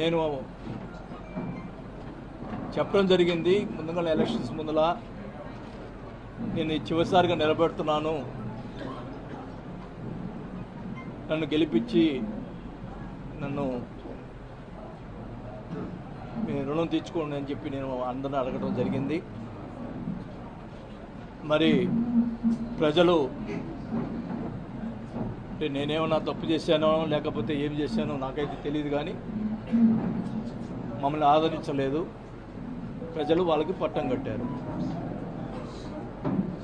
నేను చెప్పడం జరిగింది. ముందుగా ఎలక్షన్స్ ముందల నేను చివరిసారిగా నిలబెడుతున్నాను. నన్ను గెలిపించి నన్ను మీ రుణం తీర్చుకోండి అని చెప్పి నేను అందరిని అడగడం జరిగింది. మరి ప్రజలు అంటే నేనేమన్నా తప్పు చేశానో లేకపోతే ఏం చేశానో నాకైతే తెలియదు కానీ మమ్మల్ని ఆదరించలేదు. ప్రజలు వాళ్ళకి పట్టం కట్టారు.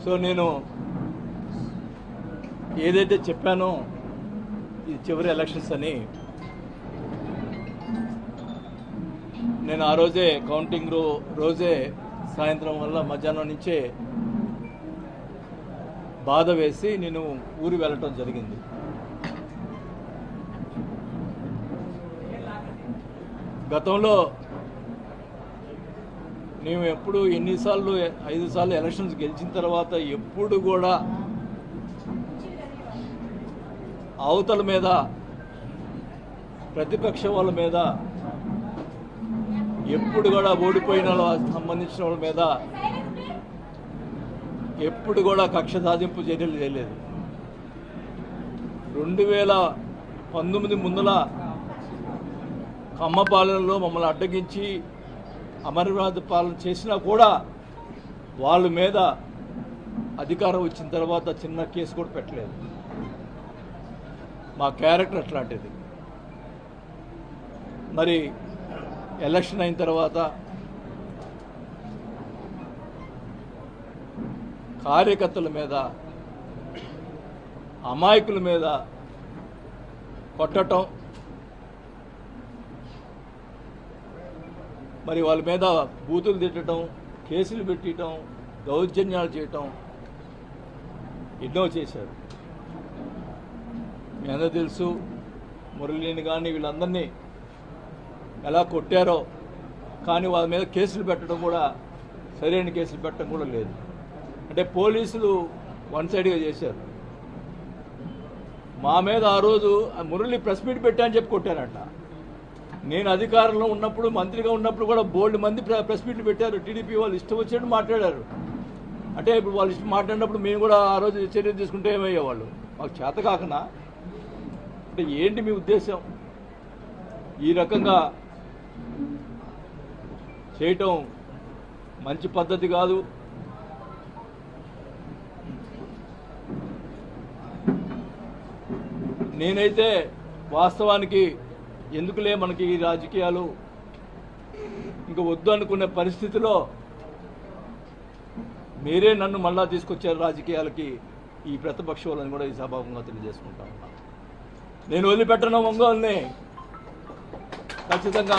సో నేను ఏదైతే చెప్పానో ఇది చివరి ఎలక్షన్స్ అని నేను ఆ రోజే కౌంటింగ్ రో రోజే సాయంత్రం వల్ల మధ్యాహ్నం నుంచే బాధ వేసి నేను ఊరు వెళ్ళటం జరిగింది. గతంలో మేము ఎప్పుడు ఎన్నిసార్లు ఐదు సార్లు ఎలక్షన్స్ గెలిచిన తర్వాత ఎప్పుడు కూడా అవతల మీద ప్రతిపక్ష వాళ్ళ మీద ఎప్పుడు కూడా ఓడిపోయిన సంబంధించిన వాళ్ళ మీద ఎప్పుడు కూడా కక్ష సాధింపు చర్యలు చేయలేదు. రెండు వేల పంతొమ్మిది ముందల కమ్మ పాలనలో మమ్మల్ని అడ్డగించి అమరవాద పాలన చేసినా కూడా వాళ్ళ మీద అధికారం వచ్చిన తర్వాత చిన్న కేసు కూడా పెట్టలేదు. మా క్యారెక్టర్ అట్లాంటిది. మరి ఎలక్షన్ అయిన తర్వాత కార్యకర్తల మీద అమాయకుల మీద కొట్టటం మరి వాళ్ళ మీద బూతులు తిట్టడం కేసులు పెట్టడం దౌర్జన్యాలు చేయటం ఎన్నో చేశారు. మీ అందరూ తెలుసు మురళిని కానీ వీళ్ళందరినీ ఎలా కొట్టారో కానీ వాళ్ళ మీద కేసులు పెట్టడం కూడా సరైన కేసులు పెట్టడం కూడా లేదు. అంటే పోలీసులు వన్ సైడ్గా చేశారు. మా మీద ఆ రోజు ఆ మురళి ప్రెస్ మీట్ పెట్టా అని చెప్పి కొట్టారంట. నేను అధికారంలో ఉన్నప్పుడు మంత్రిగా ఉన్నప్పుడు కూడా బోల్డ్ మంది ప్ర- ప్రెస్ మీట్లు పెట్టారు. టీడీపీ వాళ్ళు ఇష్టం వచ్చినట్టు మాట్లాడారు. అంటే ఇప్పుడు వాళ్ళు ఇష్టం మాట్లాడినప్పుడు మేము కూడా ఆ రోజు చర్య తీసుకుంటే ఏమయ్యేవాళ్ళు? మాకు చేత కాకనా? అంటే ఏంటి మీ ఉద్దేశం? ఈ రకంగా చేయటం మంచి పద్ధతి కాదు. నేనైతే వాస్తవానికి ఎందుకులే మనకి ఈ రాజకీయాలు? ఇంకా వద్దు అనుకునే పరిస్థితిలో మీరే నన్ను మళ్ళా తీసుకొచ్చారు రాజకీయాలకి. ఈ ప్రతిపక్ష వాళ్ళని కూడా ఈ సభాముఖంగా తెలియజేసుకుంటా ఉన్నా. నేను వదిలిపెట్టను ఒంగోలుని. ఖచ్చితంగా.